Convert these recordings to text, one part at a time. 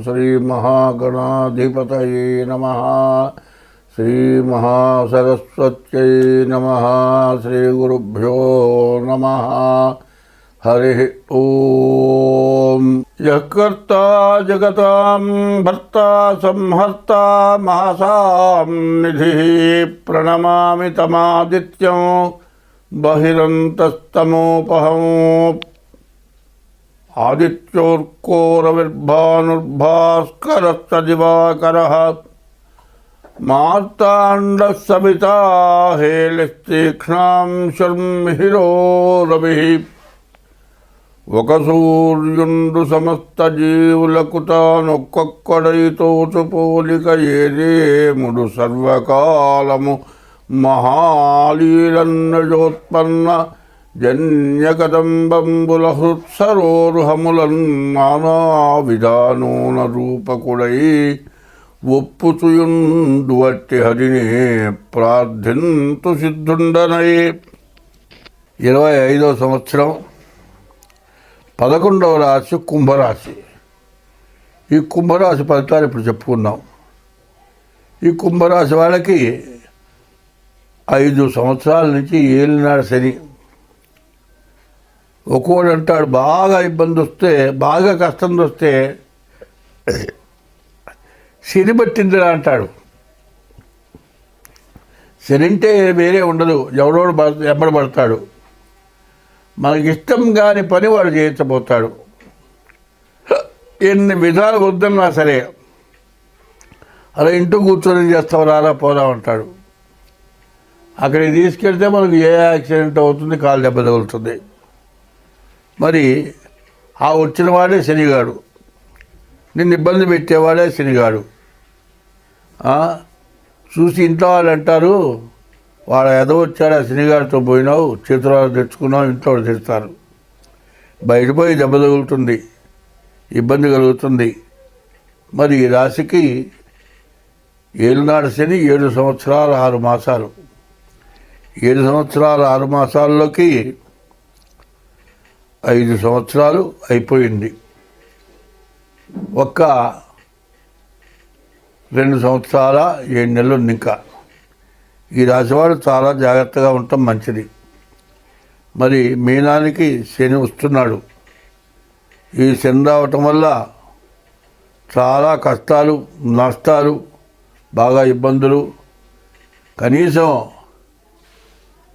श्रीमहागणाधिपतये नमः। श्रीमहासरस्वत्यै नमः। श्रीगुरुभ्यो नमः। हरिः ॐ। यः जगतां, भर्ता संहर्ता, मासां निधिः प्रणमामि तमादित्यं। बहिरन्तस्तमोपहम् आदित्योर्कोरविर्भानुर्भास्करस्तदिवाकरः मार्ताण्डः सविता हेलिस्तीक्ष्णां शर्मिहिरो రవిः ఒక సూర్యుండు సమస్త జీవులకు తానొక్కొక్కడైతోచు పోలిక ఏదేముడు సర్వకాలము మహాలీలన్నజోత్పన్న జన్యకదంబంబుల హృత్సరోరుహములన్ రూపకుడై ఒప్పుచుయుండువట్టి హరిని ప్రార్థింతు సిద్ధుండనై. ఇరవై ఐదో సంవత్సరం పదకొండవ రాశి కుంభరాశి. ఈ కుంభరాశి ఫలితాలు ఇప్పుడు చెప్పుకున్నాం ఈ కుంభరాశి వాళ్ళకి ఐదు సంవత్సరాల నుంచి ఏలినాడు శని. ఒక్కోడు అంటాడు బాగా ఇబ్బంది వస్తే బాగా కష్టం వస్తే సిరి పట్టిందిరా అంటాడు. సిరింటే వేరే ఉండదు ఎవడోడు ఎమ్మడి పడతాడు. మనకి ఇష్టం కాని పని వాడు చేయించబోతాడు. ఎన్ని విధాలు వద్దన్నా సరే అలా ఇంటూ కూర్చొని చేస్తావు రారా పోదా ఉంటాడు అక్కడికి తీసుకెళ్తే మనకు ఏ యాక్సిడెంట్ అవుతుంది కాలు దెబ్బ తగులుతుంది. మరి ఆ వచ్చిన వాడే శనిగాడు. నిన్ను ఇబ్బంది పెట్టేవాడే శనిగాడు. చూసి ఇంట్లో వాళ్ళు అంటారు వాడు ఎదో వచ్చాడు ఆ శనిగారితో పోయినావు చేతురాలు తెచ్చుకున్నావు ఇంట్లో తెస్తారు. బయట పోయి దెబ్బ తగులుతుంది ఇబ్బంది కలుగుతుంది. మరి ఈ రాశికి ఏలునాడు శని ఏడు సంవత్సరాలు ఆరు మాసాలు. ఏడు సంవత్సరాలు ఆరు మాసాల్లోకి ఐదు సంవత్సరాలు అయిపోయింది. ఒక్క రెండు సంవత్సరాల ఏడు నెలలు ఇంకా. ఈ రాశివాడు చాలా జాగ్రత్తగా ఉండటం మంచిది. మరి మీనానికి శని వస్తున్నాడు. ఈ శని రావటం వల్ల చాలా కష్టాలు నష్టాలు బాగా ఇబ్బందులు. కనీసం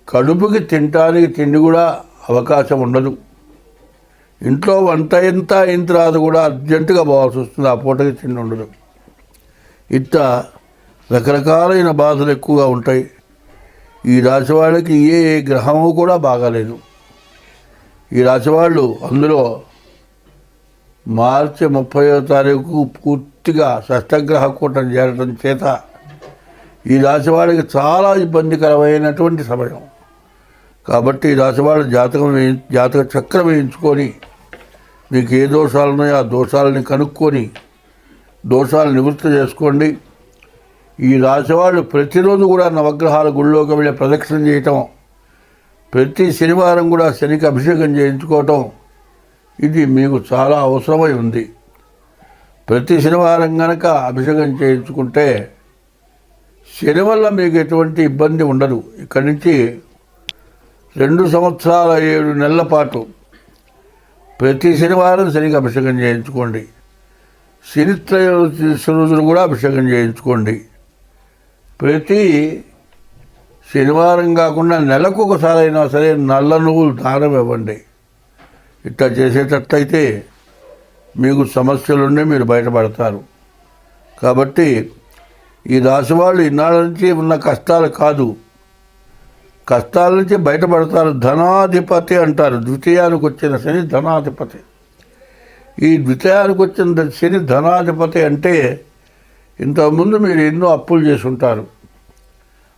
కడుపుకి తినటానికి తిండి కూడా అవకాశం ఉండదు. ఇంట్లో వంట ఎంత అయిన తర్వాత కూడా అర్జెంటుగా పోవాల్సి వస్తుంది. ఆ పూటకి తిండి ఉండదు. ఇట్ట రకరకాలైన బాధలు ఎక్కువగా ఉంటాయి. ఈ రాశి వాళ్ళకి ఏ ఏ గ్రహము కూడా బాగాలేదు. ఈ రాశి వాళ్ళు అందులో మార్చి ముప్పయో తారీఖు పూర్తిగా షష్టగ్రహ కూటం చేరడం చేత ఈ రాశి చాలా ఇబ్బందికరమైనటువంటి సమయం. కాబట్టి ఈ రాశి జాతకం జాతక చక్రం వేయించుకొని మీకు ఏ దోషాలు ఉన్నాయో ఆ దోషాలని కనుక్కొని దోషాలు నివృత్తి చేసుకోండి. ఈ రాశివాళ్ళు ప్రతిరోజు కూడా నవగ్రహాల గుళ్ళోకి వెళ్ళి ప్రదక్షిణ చేయటం ప్రతి శనివారం కూడా శనికి అభిషేకం చేయించుకోవటం ఇది మీకు చాలా అవసరమై ఉంది. ప్రతి శనివారం కనుక అభిషేకం చేయించుకుంటే శని వల్ల మీకు ఎటువంటి ఇబ్బంది ఉండదు. ఇక్కడి నుంచి రెండు సంవత్సరాల ఏడు నెలల పాటు ప్రతి శనివారం శనికి అభిషేకం చేయించుకోండి. శని త్రయోదశి రోజులు కూడా అభిషేకం చేయించుకోండి. ప్రతి శనివారం కాకుండా నెలకు ఒకసారి అయినా సరే నల్ల నువ్వులు దానం ఇవ్వండి. ఇట్లా చేసేటట్లయితే మీకు సమస్యలుండే మీరు బయటపడతారు. కాబట్టి ఈ రాశి వాళ్ళు ఇన్నాళ్ళ నుంచి ఉన్న కష్టాలు కాదు. కష్టాల నుంచి బయటపడతారు. ధనాధిపతి అంటారు. ద్వితీయానికి వచ్చిన శని ధనాధిపతి. ఈ ద్వితీయానికి వచ్చిన శని ధనాధిపతి అంటే ఇంతకుముందు మీరు ఎన్నో అప్పులు చేసి ఉంటారు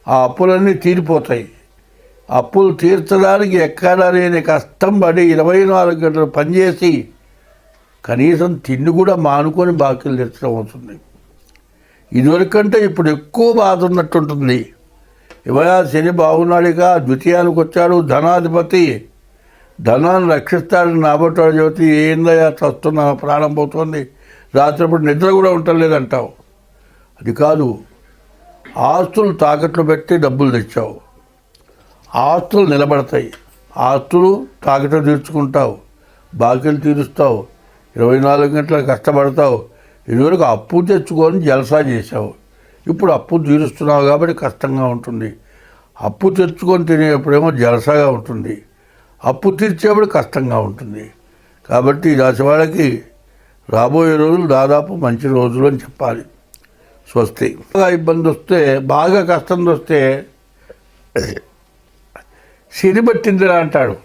ఆ అప్పులన్నీ తీరిపోతాయి. అప్పులు తీర్చడానికి ఎక్కడా లేని కష్టం పడి ఇరవై నాలుగు గంటలు పనిచేసి కనీసం తిండి కూడా మానుకొని బాకీలు తెచ్చడం అవుతుంది ఇదివరకంటే ఇప్పుడు ఎక్కువ బాధ ఉన్నట్టుంటుంది. ఇవయా శని బాగున్నాడుగా ద్వితీయానికి వచ్చాడు ధనాధిపతి. ధనాన్ని రక్షిస్తాడని నాబట్టాడు జ్యోతి ఏందయ్యా చస్తున్నా ప్రాణం పోతుంది. రాత్రిపూట నిద్ర కూడా ఉండలేదంటావు. అది కాదు ఆస్తులు తాకట్లు పెట్టి డబ్బులు తెచ్చావు. ఆస్తులు నిలబడతాయి. ఆస్తులు తాకట్లు తీర్చుకుంటావు. బాకీలు తీరుస్తావు. ఇరవై నాలుగు గంటలు కష్టపడతావు. ఇదివరకు అప్పు తెచ్చుకొని జలసా చేసావు ఇప్పుడు అప్పు తీరుస్తున్నావు కాబట్టి కష్టంగా ఉంటుంది. అప్పు తెచ్చుకొని తినేప్పుడేమో జలసాగా ఉంటుంది. అప్పు తీర్చేప్పుడు కష్టంగా ఉంటుంది. కాబట్టి ఈ రాశి వాళ్ళకి రాబోయే రోజులు దాదాపు మంచి రోజులు అని చెప్పాలి. స్వస్తి. బాగా ఇబ్బంది వస్తే బాగా కష్టం వస్తే శని పట్టిందిరా అంటాడు.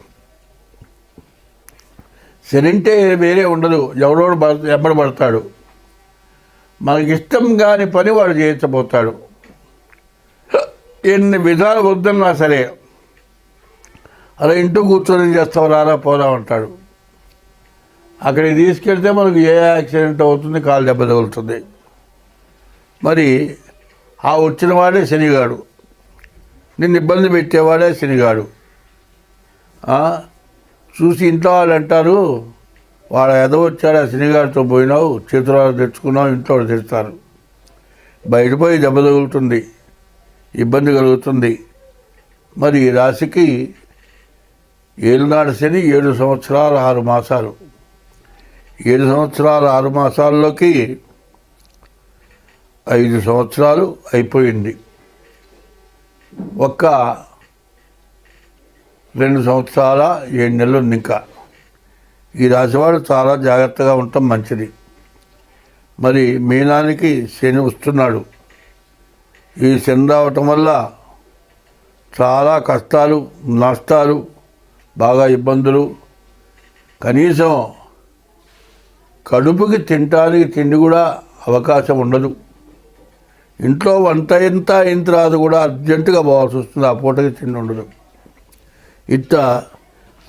శని అంటే వేరే ఉండదు. ఎవడోడు ఎంబడబడతాడు పడతాడు. మనకి ఇష్టం కాని పని వాడు చేయించబోతాడు. ఎన్ని విధాలు వద్దన్నా సరే అలా ఇంటూ కూర్చొని చేస్తావు? రారా పోరా అంటాడు. అక్కడికి తీసుకెళ్తే మనకు ఏ యాక్సిడెంట్ అవుతుంది? కాలు దెబ్బ తగులుతుంది. మరి ఆ వచ్చిన వాడే శనిగాడు. నిన్ను ఇబ్బంది పెట్టేవాడే శనిగాడు. చూసి ఇంట్లో వాళ్ళు అంటారు వాడు ఎదో వచ్చాడు ఆ శనిగారితో పోయినావు చేతురాలు తెచ్చుకున్నావు ఇంట్లో తెస్తారు. బయట పోయి దెబ్బ తగులుతుంది ఇబ్బంది కలుగుతుంది. మరి ఈ రాశికి ఏలునాడు శని ఏడు సంవత్సరాలు ఆరు మాసాలు. ఏడు సంవత్సరాలు ఆరు మాసాల్లోకి ఐదు సంవత్సరాలు అయిపోయింది. ఒక్క రెండు సంవత్సరాల ఏడు నెలలు ఉంది ఇంకా. ఈ రాశివాడు చాలా జాగ్రత్తగా ఉండటం మంచిది. మరి మీనానికి శని వస్తున్నాడు. ఈ శని రావటం వల్ల చాలా కష్టాలు నష్టాలు బాగా ఇబ్బందులు. కనీసం కడుపుకి తినటానికి తిండి కూడా అవకాశం ఉండదు. ఇంట్లో వంట ఎంత అయిన తర్వాత కూడా అర్జెంటుగా పోవాల్సి వస్తుంది. ఆ పూటకి తిండి ఉండదు. ఇట్లా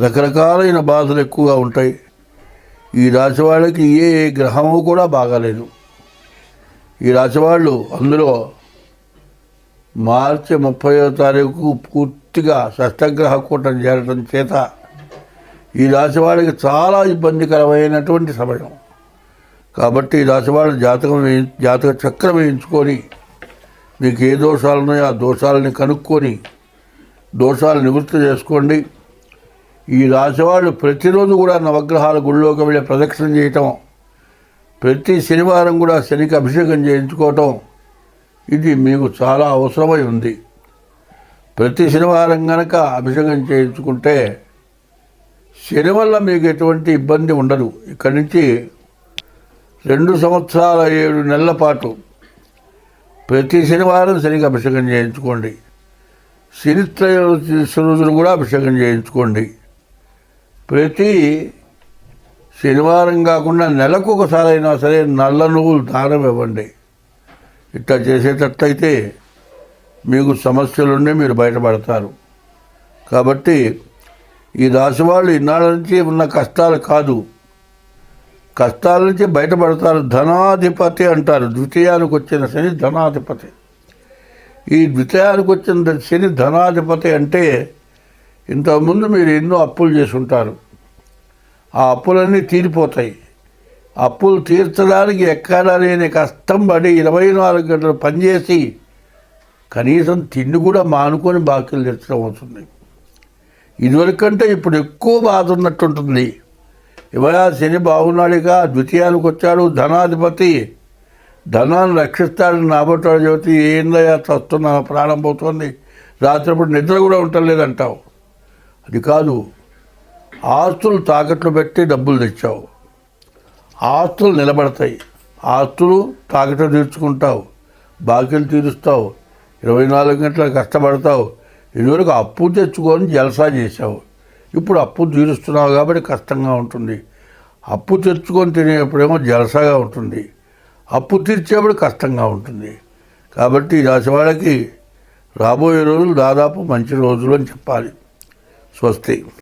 రకరకాలైన బాధలు ఎక్కువగా ఉంటాయి. ఈ రాశి వాళ్ళకి ఏ గ్రహము కూడా బాగాలేదు. ఈ రాశి వాళ్ళు అందులో మార్చి ముప్పయో తారీఖు పూర్తిగా షష్టగ్రహ కూటం చేరడం చేత ఈ రాశి వాళ్ళకి చాలా ఇబ్బందికరమైనటువంటి సమయం. కాబట్టి ఈ రాశి జాతకం వేయి జాతక చక్రం వేయించుకొని మీకు ఏ దోషాలు ఉన్నాయో ఆ దోషాలని కనుక్కొని దోషాలు నివృత్తి చేసుకోండి. ఈ రాజవాళ్ళు ప్రతిరోజు కూడా నవగ్రహాల గుళ్ళోకి వెళ్ళి ప్రదక్షిణ చేయటం ప్రతి శనివారం కూడా శనికి అభిషేకం చేయించుకోవటం ఇది మీకు చాలా అవసరమై ఉంది. ప్రతి శనివారం కనుక అభిషేకం చేయించుకుంటే శని వల్ల మీకు ఎటువంటి ఇబ్బంది ఉండదు. ఇక్కడి నుంచి రెండు సంవత్సరాల ఏడు నెలల పాటు ప్రతి శనివారం శనికి అభిషేకం చేయించుకోండి. శని రోజులు కూడా అభిషేకం చేయించుకోండి. ప్రతి శనివారం కాకుండా నెలకు ఒకసారి అయినా సరే నల్ల నువ్వులు దానం ఇవ్వండి. ఇట్లా చేసేటట్లయితే మీకు సమస్యలుండి మీరు బయటపడతారు. కాబట్టి ఈ రాశి వాళ్ళు ఇన్నాళ్ళ నుంచి ఉన్న కష్టాలు కాదు. కష్టాల నుంచి బయటపడతారు. ధనాధిపతి అంటారు. ద్వితీయానికి వచ్చిన శని ధనాధిపతి. ఈ ద్వితీయానికి వచ్చిన శని ధనాధిపతి అంటే ఇంతకుముందు మీరు ఎన్నో అప్పులు చేసి ఉంటారు ఆ అప్పులన్నీ తీరిపోతాయి. అప్పులు తీర్చడానికి ఎక్కడా లేని కష్టం పడి ఇరవై నాలుగు గంటలు పనిచేసి కనీసం తిండి కూడా మానుకొని బాకీలు తెచ్చడం అవుతుంది. ఇదివరకంటే ఇప్పుడు ఎక్కువ బాధ ఉన్నట్టుంటుంది. ఇవాళ శని బాగున్నాడుగా ద్వితీయానికి వచ్చాడు ధనాధిపతి. ధనాన్ని రక్షిస్తాడని నాబట్టాడు చెబితే ఏందయ్యా చస్తున్నా ప్రాణం పోతుంది రాత్రిపూట నిద్ర కూడా ఉండలేదంటావు. అది కాదు ఆస్తులు తాకట్లు పెట్టి డబ్బులు తెచ్చావు. ఆస్తులు నిలబడతాయి. ఆస్తులు తాకట్లు తీర్చుకుంటావు. బాకీలు తీరుస్తావు. ఇరవై నాలుగు గంటలు కష్టపడతావు. ఇదివరకు అప్పు తెచ్చుకొని జలసా చేసావు ఇప్పుడు అప్పు తీరుస్తున్నావు కాబట్టి కష్టంగా ఉంటుంది. అప్పు తెచ్చుకొని తినేప్పుడేమో జలసాగా ఉంటుంది. అప్పు తీర్చేప్పుడు కష్టంగా ఉంటుంది. కాబట్టి ఈ రాశి వాళ్ళకి రాబోయే రోజులు దాదాపు మంచి రోజులు అని చెప్పాలి. స్వస్తి